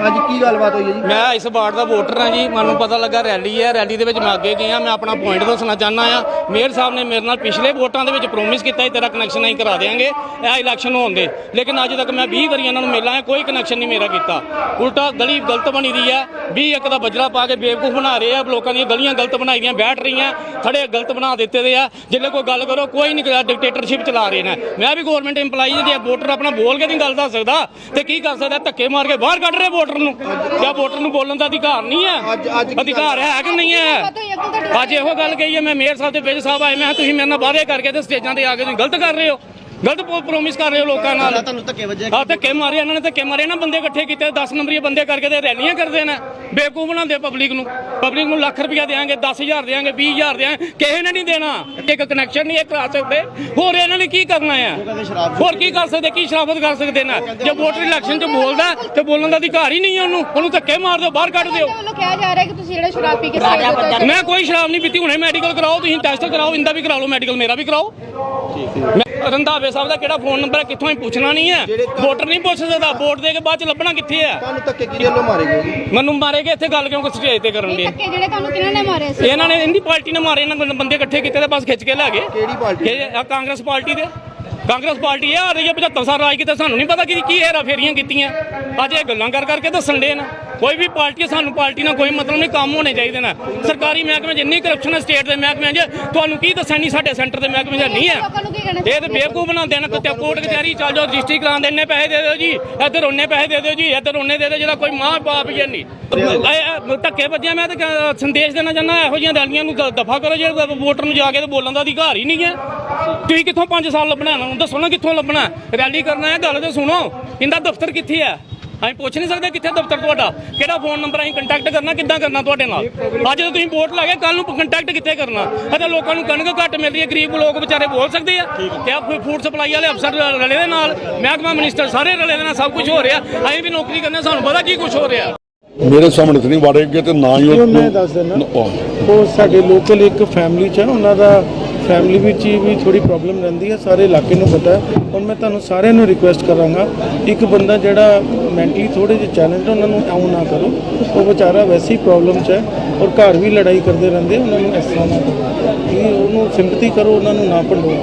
ਹਾਂਜੀ, ਕੀ ਗੱਲਬਾਤ ਹੋਈ ਹੈ ਜੀ? ਮੈਂ ਇਸ ਵਾਰਡ ਦਾ ਵੋਟਰ ਹਾਂ ਜੀ। ਮੈਨੂੰ ਪਤਾ ਲੱਗਾ ਰੈਲੀ ਹੈ। ਰੈਲੀ ਦੇ ਵਿੱਚ ਮੈਂ ਅੱਗੇ ਗਿਆ। ਮੈਂ ਆਪਣਾ ਪੁਆਇੰਟ ਦੱਸਣਾ ਚਾਹੁੰਦਾ ਆ ਮੇਅਰ ਸਾਹਿਬ ਨੇ ਮੇਰੇ ਨਾਲ ਪਿਛਲੇ ਵੋਟਾਂ ਦੇ ਵਿੱਚ ਪ੍ਰੋਮਿਸ ਕੀਤਾ ਸੀ, ਤੇਰਾ ਕਨੈਕਸ਼ਨ ਅਸੀਂ ਕਰਾ ਦੇਵਾਂਗੇ ਇਹ ਇਲੈਕਸ਼ਨ ਹੋਣ ਦੇ। ਲੇਕਿਨ ਅੱਜ ਤੱਕ ਮੈਂ 20 ਵਾਰੀ ਇਹਨਾਂ ਨੂੰ ਮਿਲਾਂ ਕੋਈ ਕਨੈਕਸ਼ਨ ਨਹੀਂ ਮੇਰਾ ਕੀਤਾ। ਉਲਟਾ ਗਲੀ ਗਲਤ ਬਣੀ ਦੀ ਹੈ। 20 ਇੱਕ ਦਾ ਬਜਰਾ ਪਾ ਕੇ ਬੇਵਕੂਫ ਬਣਾ ਰਹੇ ਆ। ਲੋਕਾਂ ਦੀਆਂ ਗਲੀਆਂ ਗਲਤ ਬਣਾਈਆਂ ਬੈਠ ਰਹੀਆਂ। ਥੜੇ ਗਲਤ ਬਣਾ ਦਿੱਤੇ ਦੇ ਆ। ਜਿੱਲੇ ਕੋਈ ਗੱਲ ਕਰੋ, ਕੋਈ ਨਹੀਂ ਕਰਦਾ ਡਿਕਟੇਟਰਸ਼ਿਪ ਚਲਾ ਰਹੇ ਨੇ। ਮੈਂ ਵੀ ਗਵਰਨਮੈਂਟ EMPLOYE ਜੇ। ਵੋਟਰ ਆਪਣਾ ਬੋਲ ਕੇ ਨਹੀਂ ਗੱਲ ਦੱਸ ਸਕਦਾ, ਤੇ ਕੀ ਕਰ ਸਕਦਾ? ਧੱਕੇ ਮਾਰ ਕੇ ਬਾਹਰ ਕੱਢ ਰਹੇ ਵੋਟਰ ਨੂੰ? ਕਿਆ ਵੋਟਰ ਨੂੰ ਬੋਲਣ ਦਾ ਅਧਿਕਾਰ ਨਹੀਂ ਹੈ? ਅਧਿਕਾਰ ਹੈ ਕਿ ਨਹੀਂ ਹੈ? ਅੱਜ ਇਹੋ ਗੱਲ ਕਹੀ ਹੈ ਮੈਂ ਮੇਅਰ ਸਾਹਿਬ ਦੇ ਵਿੱਚ ਸਾਹਿਬ ਆਏ ਮੈਂ ਕਿਹਾ ਤੁਸੀਂ ਮੇਰੇ ਨਾਲ ਵਾਅਦੇ ਕਰਕੇ ਤੇ ਸਟੇਜਾਂ ਤੇ ਆ ਕੇ ਤੁਸੀਂ ਗਲਤ ਕਰ ਰਹੇ ਹੋ। ਗਲਤ ਪ੍ਰੋਮਿਸ ਕਰ ਰਹੇ ਹੋ ਲੋਕਾਂ ਨਾਲ। ਤੁਹਾਨੂੰ ਧੱਕੇ ਵੱਜੇ। ਆ ਧੱਕੇ ਮਾਰੇ ਇਹਨਾਂ ਨੇ ਧੱਕੇ ਮਾਰੇ ਨਾ ਬੰਦੇ ਇਕੱਠੇ ਕੀਤੇ 10 ਨੰਬਰੀ ਬੰਦੇ ਕਰਕੇ ਤੇ ਰੈਲੀਆਂ ਕਰਦੇ ਨੇ। ਬੇਵਕੂਫ ਬਣਾਉਂਦੇ ਪਬਲਿਕ ਨੂੰ। ਪਬਲਿਕ ਨੂੰ ਲੱਖ ਰੁਪਇਆ ਦੇਾਂਗੇ 10000 ਦੇਾਂਗੇ 20000 ਦੇਾਂਗੇ ਕਿਸੇ ਨੇ ਨਹੀਂ ਦੇਣਾ। ਇੱਕ ਕਨੈਕਸ਼ਨ ਨਹੀਂ ਇਹ ਕਰਾ ਸਕਦੇ ਹੋਰ ਇਹਨਾਂ ਨੇ ਕੀ ਕਰਨਾ ਆ? ਹੋਰ ਕੀ ਕਰ ਸਕਦੇ ਕੀ ਸ਼ਰਾਬਤ ਕਰ ਸਕਦੇ ਨੇ? ਜੇ ਵੋਟਰ ਇਲੈਕਸ਼ਨ 'ਚ ਬੋਲਦਾ ਤੇ ਬੋਲਣ ਦਾ ਅਧਿਕਾਰ ਹੀ ਨਹੀਂ ਹੈ ਉਹਨੂੰ। ਉਹਨੂੰ ਧੱਕੇ ਮਾਰ ਦਿਓ ਬਾਹਰ ਕੱਢ ਦਿਓ। ਕਿਹਾ ਜਾ ਰਿਹਾ ਕਿ ਤੁਸੀਂ ਜਿਹੜੇ ਸ਼ਰਾਬ ਪੀ ਕੇ ਸਟੇਜ ਉੱਤੇ ਮੈਂ ਕੋਈ ਸ਼ਰਾਬ ਨਹੀਂ ਪੀਤੀ ਹੁਣੇ ਮੈਡੀਕਲ ਕਰਾਓ ਤੁਸੀਂ ਟੈਸਟ ਕਰਾਓ ਇੰਦਾ ਵੀ ਕਰਾ ਲਓ ਮੈਡੀਕਲ ਮੇਰਾ ਵੀ ਕਰਾਓ। ਮੈਂ ਰੰਧਾਵੇ ਸਾਹਿਬ ਦਾ ਕਿਹੜਾ ਫੋਨ ਨੰਬਰ ਹੈ? ਕਿੱਥੋਂ ਹੀ ਪੁੱਛਣਾ ਨਹੀਂ ਹੈ? ਵੋਟਰ ਨਹੀਂ ਪੁੱਛ ਸਕਦਾ। ਵੋਟ ਦੇ ਕੇ ਬਾਅਦ ਚ ਲੱਭਣਾ ਕਿੱਥੇ ਹੈ? ਤੁਹਾਨੂੰ ਧੱਕੇ ਕਿਹਦੇ ਵੱਲੋਂ ਮਾਰੇ ਗਏ ਮੈਨੂੰ ਇੱਥੇ ਗੱਲ ਕਿਉਂ ਸਟੇਜ ਤੇ ਕਰਨ ਦੇ? ਧੱਕੇ ਜਿਹੜੇ ਤੁਹਾਨੂੰ ਕਿਹਨਾਂ ਨੇ ਮਾਰੇ ਸੀ? ਇਹਨਾਂ ਨੇ ਇੰਦੀ ਪਾਰਟੀ ਨੇ ਮਾਰੇ ਇਹਨਾਂ ਬੰਦੇ- ਬੰਦੇ ਇਕੱਠੇ ਕੀਤੇ ਤੇ ਬਸ ਖਿੱਚ ਕੇ ਲੈ ਗਏ। ਕਿਹੜੀ ਪਾਰਟੀ? ਕਾਂਗਰਸ ਪਾਰਟੀ ਦੇ। ਕਾਂਗਰਸ ਪਾਰਟੀ ਇਹ ਆ ਰਹੀ ਹੈ 75 ਸਾਲ ਰਾਜ ਕੀਤੇ ਸਾਨੂੰ ਨਹੀਂ ਪਤਾ ਕਿ ਕੀ ਹੈਰਾ ਫੇਰੀਆਂ ਕੀਤੀਆਂ। ਅੱਜ ਇਹ ਗੱਲਾਂ ਕਰ ਕਰਕੇ ਦੱਸਣ ਦੇ ਨਾ। ਕੋਈ ਵੀ ਪਾਰਟੀ ਸਾਨੂੰ ਪਾਰਟੀ ਨਾਲ ਕੋਈ ਮਤਲਬ ਨਹੀਂ ਕੰਮ ਹੋਣੇ ਚਾਹੀਦੇ ਨੇ। ਸਰਕਾਰੀ ਮਹਿਕਮੇ ਜਿੰਨੀ ਕਰਪਸ਼ਨ ਹੈ ਸਟੇਟ ਦੇ ਮਹਿਕਮਿਆਂ 'ਚ ਤੁਹਾਨੂੰ ਕੀ ਦੱਸਣਾ ਨਹੀਂ ਸਾਡੇ ਸੈਂਟਰ ਦੇ ਮਹਿਕਮੇ 'ਚ ਨਹੀਂ ਹੈ। ਇਹ ਤੇ ਬੇਵਕੂਫ ਬਣਾਉਂਦੇ ਨੇ ਕਿਤੇ ਕੋਰਟ ਕਚਹਿਰੀ ਚੱਲ ਜਾਓ ਰਜਿਸਟਰੀ ਕਰਾਉਣ ਦੇ ਇੰਨੇ ਪੈਸੇ ਦੇ ਦਿਓ ਜੀ ਇੱਧਰ ਉਹਨੇ ਪੈਸੇ ਦੇ ਦਿਓ ਜੀ ਇੱਧਰ ਉਹਨੇ ਦੇ ਦਿਓ ਜਿਹੜਾ ਕੋਈ ਮਾਂ ਬਾਪ ਹੀ ਨਹੀਂ। ਧੱਕੇ ਵੱਜਿਆ ਮੈਂ ਤਾਂ ਸੰਦੇਸ਼ ਦੇਣਾ ਚਾਹੁੰਦਾ ਇਹੋ ਜਿਹੀਆਂ ਰੈਲੀਆਂ ਨੂੰ ਦਫਾ ਕਰੋ ਜੇ ਵੋਟਰ ਨੂੰ ਜਾ ਕੇ ਤੇ ਬੋਲਣ ਦਾ ਅਧਿਕਾਰ ਹੀ ਨਹੀਂ ਹੈ। ਤੁਸੀਂ ਕਿੱਥੋਂ 5 ਸਾਲ ਲੱਭਣਾ ਦੱਸੋ ਨਾ ਕਿੱਥੋਂ ਲੱਭਣਾ। ਰੈਲੀ ਕਰਨਾ ਹੈ ਗੱਲ ਤੇ ਸੁਣੋ ਇਹਦਾ ਦਫ਼ਤਰ ਕਿੱਥੇ ਹੈ? ਅਸੀਂ ਪੁੱਛ ਨਹੀਂ ਸਕਦੇ ਕਿੱਥੇ ਦਫ਼ਤਰ ਤੁਹਾਡਾ ਕਿਹੜਾ ਫੋਨ ਨੰਬਰ ਅਸੀਂ ਕੰਟੈਕਟ ਕਰਨਾ ਕਿੱਦਾਂ ਕਰਨਾ ਤੁਹਾਡੇ ਨਾਲ? ਅੱਜ ਜਦੋਂ ਤੁਸੀਂ ਵੋਟ ਲਾ ਕੇ ਕੱਲ ਨੂੰ ਕੰਟੈਕਟ ਕਿੱਥੇ ਕਰਨਾ? ਅਤੇ ਲੋਕਾਂ ਨੂੰ ਕਣਕ ਘੱਟ ਮਿਲ ਰਹੀ ਹੈ ਗਰੀਬ ਲੋਕ ਵਿਚਾਰੇ ਬੋਲ ਸਕਦੇ ਆ। ਤੇ ਆ ਫੂਡ ਸਪਲਾਈ ਵਾਲੇ ਅਫਸਰ ਰਲੇ ਦੇ ਨਾਲ? ਮਹਿਕਮਾ ਮਿਨਿਸਟਰ ਸਾਰੇ ਰਲੇ ਦੇ ਨਾਲ ਸਭ ਕੁਝ ਹੋ ਰਿਹਾ। ਅਸੀਂ ਵੀ ਨੌਕਰੀ ਕਰਨਾ ਸਾਨੂੰ ਪਤਾ ਕੀ ਕੁਝ ਹੋ ਰਿਹਾ। ਮੇਰੇ ਸਾਹਮਣੇ ਨਹੀਂ ਵਾੜੇਗੇ ਤੇ ਨਾ ਹੀ ਉਹ ਉਹ ਮੈਂ ਦੱਸ ਦਿੰਦਾ ਉਹ- ਉਹ ਸਾਡੇ ਲੋਕਲ ਇੱਕ ਫੈਮਿਲੀ ਚ ਹੈ ਉਹਨਾਂ ਦਾ ਫੈਮਿਲੀ ਵਿੱਚ ਹੀ ਵੀ ਥੋੜੀ ਪ੍ਰੋਬਲਮ ਰਹਿੰਦੀ ਹੈ, ਸਾਰੇ ਇਲਾਕੇ ਨੂੰ ਪਤਾ ਹੈ। ਔਰ ਮੈਂ ਤੁਹਾਨੂੰ ਸਾਰਿਆਂ ਨੂੰ ਰਿਕੁਐਸਟ ਕਰਾਂਗਾ, ਇੱਕ ਬੰਦਾ ਜਿਹੜਾ ਮੈਂਟਲੀ ਥੋੜੇ ਜਿਹੇ ਚੈਲੰਜ ਉਹਨਾਂ ਨੂੰ ਆਉਂ ਨਾ ਕਰੋ। ਉਹ ਵਿਚਾਰਾ ਵੈਸੇ ਹੀ ਪ੍ਰੋਬਲਮ ਚ ਹੈ ਔਰ ਘਰ ਵੀ ਲੜਾਈ ਕਰਦੇ ਰਹਿੰਦੇ ਉਹਨਾਂ ਨੂੰ ਇਸ ਤਰ੍ਹਾਂ ਨਾ ਕਰੋ। ਕਿ ਉਹਨੂੰ ਸਿੰਪਥੀ ਕਰੋ, ਉਹਨਾਂ ਨੂੰ ਨਾ ਭੰਡੋ